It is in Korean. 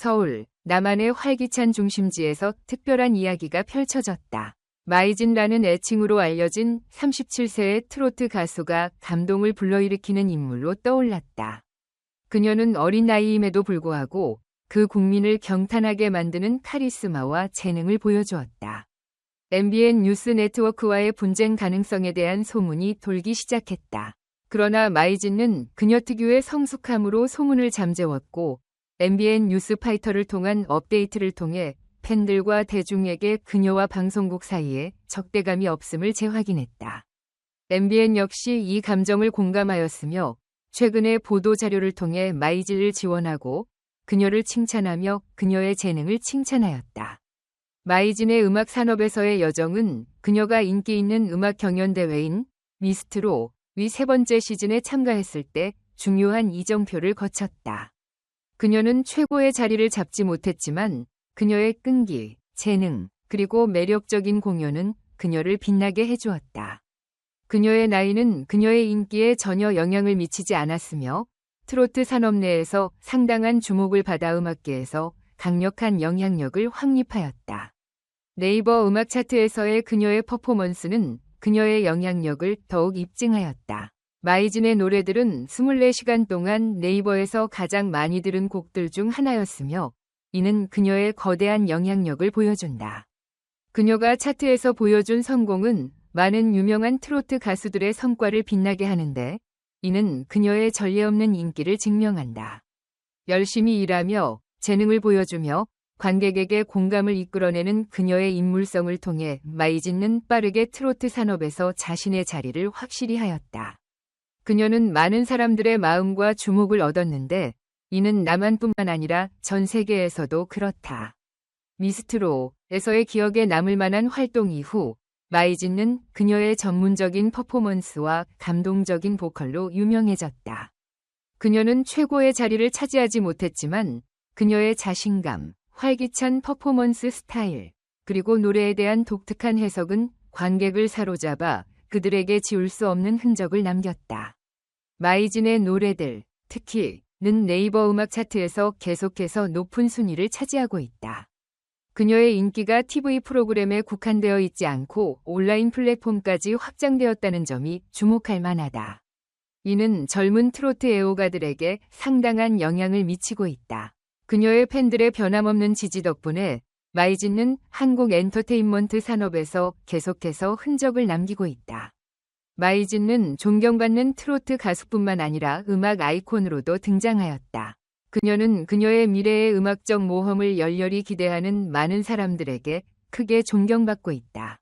서울, 남한의 활기찬 중심지에서 특별한 이야기가 펼쳐졌다. 마이진라는 애칭으로 알려진 37세의 트로트 가수가 감동을 불러일으키는 인물로 떠올랐다. 그녀는 어린 나이임에도 불구하고 그 국민을 경탄하게 만드는 카리스마와 재능을 보여주었다. MBN 뉴스 네트워크와의 분쟁 가능성에 대한 소문이 돌기 시작했다. 그러나 마이진은 그녀 특유의 성숙함으로 소문을 잠재웠고 MBN 뉴스 파이터를 통한 업데이트를 통해 팬들과 대중에게 그녀와 방송국 사이에 적대감이 없음을 재확인했다. MBN 역시 이 감정을 공감하였으며 최근의 보도 자료를 통해 마이진을 지원하고 그녀를 칭찬하며 그녀의 재능을 칭찬하였다. 마이진의 음악 산업에서의 여정은 그녀가 인기 있는 음악 경연 대회인 미스트로 위 세 번째 시즌에 참가했을 때 중요한 이정표를 거쳤다. 그녀는 최고의 자리를 잡지 못했지만 그녀의 끈기, 재능, 그리고 매력적인 공연은 그녀를 빛나게 해주었다. 그녀의 나이는 그녀의 인기에 전혀 영향을 미치지 않았으며 트로트 산업 내에서 상당한 주목을 받아 음악계에서 강력한 영향력을 확립하였다. 네이버 음악 차트에서의 그녀의 퍼포먼스는 그녀의 영향력을 더욱 입증하였다. 마이진의 노래들은 24시간 동안 네이버에서 가장 많이 들은 곡들 중 하나였으며 이는 그녀의 거대한 영향력을 보여준다. 그녀가 차트에서 보여준 성공은 많은 유명한 트로트 가수들의 성과를 빛나게 하는데 이는 그녀의 전례 없는 인기를 증명한다. 열심히 일하며 재능을 보여주며 관객에게 공감을 이끌어내는 그녀의 인물성을 통해 마이진는 빠르게 트로트 산업에서 자신의 자리를 확실히 하였다. 그녀는 많은 사람들의 마음과 주목을 얻었는데 이는 남한뿐만 아니라 전 세계에서도 그렇다. 미스트로에서의 기억에 남을 만한 활동 이후 마이진는 그녀의 전문적인 퍼포먼스와 감동적인 보컬로 유명해졌다. 그녀는 최고의 자리를 차지하지 못했지만 그녀의 자신감, 활기찬 퍼포먼스 스타일, 그리고 노래에 대한 독특한 해석은 관객을 사로잡아 그들에게 지울 수 없는 흔적을 남겼다. 마이진의 노래들, 특히 는 네이버 음악 차트에서 계속해서 높은 순위를 차지하고 있다. 그녀의 인기가 TV 프로그램에 국한되어 있지 않고 온라인 플랫폼까지 확장되었다는 점이 주목할 만하다. 이는 젊은 트로트 애호가들에게 상당한 영향을 미치고 있다. 그녀의 팬들의 변함없는 지지 덕분에 마이진는 한국 엔터테인먼트 산업에서 계속해서 흔적을 남기고 있다. 마이진는 존경받는 트로트 가수뿐만 아니라 음악 아이콘으로도 등장하였다. 그녀는 그녀의 미래의 음악적 모험을 열렬히 기대하는 많은 사람들에게 크게 존경받고 있다.